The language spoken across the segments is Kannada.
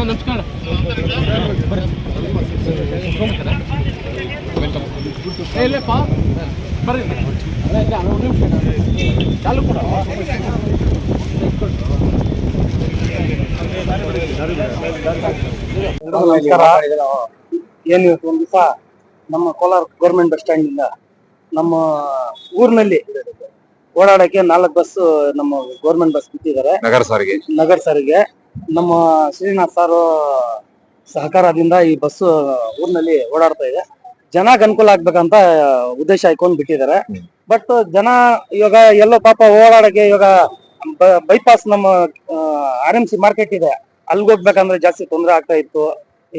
ನಮಸ್ಕಾರ. ಇಲ್ಲಪ್ಪ ಬರ್ರಿ ಚಾಲು ಕೂಡ ನಮಸ್ಕಾರ ಏನು ಇವತ್ತು ಒಂದು ದಿವಸ ನಮ್ಮ ಕೋಲಾರ ಗೌರ್ಮೆಂಟ್ ಬಸ್ ಸ್ಟ್ಯಾಂಡಿಂದ ನಮ್ಮ ಊರಿನಲ್ಲಿ ಓಡಾಡಕ್ಕೆ ನಾಲ್ಕು ಬಸ್ ನಮ್ಮ ಗೌರ್ಮೆಂಟ್ ಬಸ್ ಬಿಟ್ಟಿದ್ದಾರೆ. ನಗರ ಸಾರಿಗೆ. ನಗರ ಸಾರಿಗೆ. ನಮ್ಮ ಶ್ರೀನಾಥ್ ಸಾರು ಸಹಕಾರದಿಂದ ಈ ಬಸ್ ಊರಿನಲ್ಲಿ ಓಡಾಡ್ತಾ ಇದೆ. ಜನಕ್ಕೆ ಅನುಕೂಲ ಆಗ್ಬೇಕಂತ ಉದ್ದೇಶ ಇಟ್ಕೊಂಡು ಬಿಟ್ಟಿದ್ದಾರೆ. ಬಟ್ ಜನ ಇವಾಗ ಎಲ್ಲೋ ಪಾಪ ಓಡಾಡಕ್ಕೆ ಇವಾಗ ಬೈಪಾಸ್ ನಮ್ಮ ಆರ್ ಎಂ ಸಿ ಮಾರ್ಕೆಟ್ ಇದೆ. ಅಲ್ಲಿಗೆ ಹೋಗ್ಬೇಕಂದ್ರೆ ಜಾಸ್ತಿ ತೊಂದರೆ ಆಗ್ತಾ ಇತ್ತು.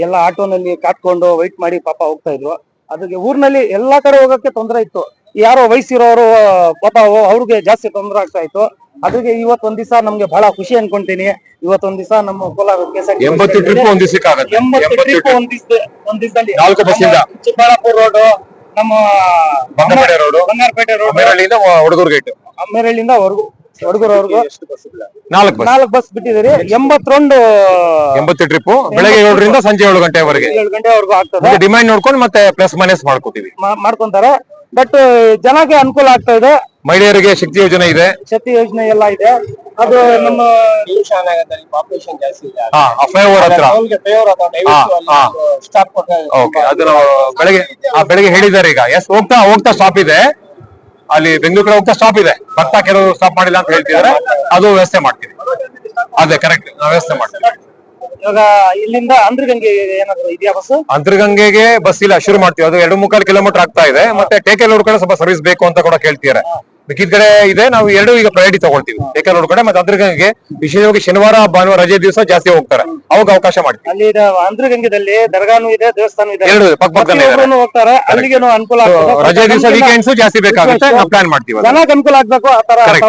ಎಲ್ಲ ಆಟೋನಲ್ಲಿ ಕಾಟ್ಕೊಂಡು ವೈಟ್ ಮಾಡಿ ಪಾಪ ಹೋಗ್ತಾ ಇದ್ರು. ಅದಕ್ಕೆ ಊರಿನಲ್ಲಿ ಎಲ್ಲಾ ಕಡೆ ಹೋಗಕ್ಕೆ ತೊಂದರೆ ಇತ್ತು. ಯಾರೋ ವಯಸ್ಸಿರೋರು ಪಾಪ ಅವ್- ಅವ್ರಿಗೆ ಜಾಸ್ತಿ ತೊಂದರೆ ಆಗ್ತಾ ಇತ್ತು. ಅದಕ್ಕೆ ಇವತ್ತೊಂದ್ ದಿವಸ ನಮ್ಗೆ ಬಹಳ ಖುಷಿ ಅನ್ಕೊಂತೀನಿ. ಇವತ್ತೊಂದ್ ದಿವಸ ನಮ್ಮ ಕೋಲಾರ ಎಂಬತ್ತು ಟ್ರಿಪ್ ಒಂದ್ ಟ್ರಿಪ್ ದಿವಸ ಒಂದ್ ದಿವಸದಲ್ಲಿ. ಚಿಕ್ಕಬಳ್ಳಾಪುರ ರೋಡ್ ನಮ್ಮ ಬಂಗಾರಪೇಟೆ ರೋಡ್ ಬಂಗಾರಪೇಟೆ ರೋಡ್ ಅಮೇರಳ್ಳಿಯಿಂದ ಹುಡುಗೂರ್ ಗೇಟ್ ಅಮ್ಮೇರಳ್ಳಿಯಿಂದ ಹೊರಗು ಹುಡುಗರವರೆಗೂ ನಾಲ್ಕು ಬಸ್ ನಾಲ್ಕು ಬಸ್ ಬಿಟ್ಟಿದ್ದೀರಿ. ಎಂಬತ್ತೊಂದು ಎಂಬತ್ತು ಟ್ರಿಪ್ ಬೆಳಗ್ಗೆ ಏಳರಿಂದ ಸಂಜೆ ಏಳು ಗಂಟೆವರೆಗೆ ಏಳು ಗಂಟೆವರೆಗೂ ಆಗ್ತದೆ. ಡಿಮ್ಯಾಂಡ್ ನೋಡ್ಕೊಂಡು ಮತ್ತೆ ಪ್ಲಸ್ ಮೈನಸ್ ಮಾಡ್ಕೋತೀವಿ. ಮಾಡ್ಕೊಂತಾರೆ. ಬಟ್ ಜನಕ್ಕೆ ಅನುಕೂಲ ಆಗ್ತಾ ಇದೆ. ಮಹಿಳೆಯರಿಗೆ ಶಕ್ತಿ ಯೋಜನೆ ಇದೆ. ಶಕ್ತಿ ಯೋಜನೆ ಎಲ್ಲ ಇದೆ. ಅದು ನಮ್ಮ ಪಾಪ್ಯುಲೇಷನ್ ಜಾಸ್ತಿ ಇದೆ. ಹತ್ರ. ಬೆಳಗ್ಗೆ ಆ ಬೆಳಗ್ಗೆ ಹೇಳಿದ್ದಾರೆ ಈಗ. ಎಸ್ ಹೋಗ್ತಾ ಹೋಗ್ತಾ ಸ್ಟಾಪ್ ಇದೆ. ಅಲ್ಲಿ ಬೆಂಗಳೂರು ಕಡೆ ಹೋಗ್ತಾ ಸ್ಟಾಪ್ ಇದೆ. ಭತ್ತ ಕೆಲವರು ಸ್ಟಾಪ್ ಮಾಡಿಲ್ಲ ಅಂತ ಹೇಳ್ತಿದ್ದಾರೆ ಅದು ವ್ಯವಸ್ಥೆ ಮಾಡ್ತೀವಿ. ಅದೇ ಕರೆಕ್ಟ್ ನಾವು ವ್ಯವಸ್ಥೆ ಮಾಡ್ತೀವಿ. ಇವಾಗ ಇಲ್ಲಿಂದ ಏನಾದ್ರು ಇದೆಯಾ ಬಸ್ ಅಂತರ್ಗಂಗೆಗೆ ಬಸ್ ಇಲ್ಲ ಶುರು ಮಾಡ್ತೀವಿ. ಅದು ಎರಡು ಮುಕ್ಕಾಲು ಕಿಲೋಮೀಟರ್ ಆಗ್ತಾ ಇದೆ. ಮತ್ತೆ ಟೇಕೆಲ್ ಕಡೆ ಸ್ವಲ್ಪ ಸರ್ವಿಸ್ ಬೇಕು ಅಂತ ಕೂಡ ಕೇಳ್ತಿದ್ದಾರೆ ಮಿಕ್ಕಿದ ಕಡೆ ಇದೆ. ನಾವು ಎರಡು ಈಗ ಪ್ರಯಾರಿಟಿ ತಗೊಳ್ತೀವಿ. ರೋಡ್ ಕಡೆ ಮತ್ತೆ ಅಂತರ್ಗಂಗೆಗೆ ವಿಶೇಷವಾಗಿ ಶನಿವಾರ ಭಾನುವಾರ ರಜೆ ದಿವಸ ಜಾಸ್ತಿ ಹೋಗ್ತಾರೆ. ಅವಾಗ ಅವಕಾಶ ಮಾಡ್ತೀವಿ. ಅಲ್ಲಿ ಅಂದ್ರ ಅಂದ್ರಗಂಗೆದಲ್ಲಿ ದರ್ಗಾನು ಇದೆ ದೇವಸ್ಥಾನ ಇದೆ. ಎರಡು ಪಕ್ಕ ಪಕ್ಕದಲ್ಲೇ. ಹೋಗ್ತಾರೆ. ಅಲ್ಲಿಗೇನು ಅನುಕೂಲ. ರಜೆ ದಿವಸ ವೀಕೆಂಡ್ಸ್ ಜಾಸ್ತಿ ಬೇಕಾಗುತ್ತೆ. ನಾವು ಪ್ಲಾನ್ ಮಾಡ್ತೀವಿ. ಜನಕ್ಕೆ ಅನುಕೂಲ ಆಗ್ಬೇಕು ಆ ತರ Correct.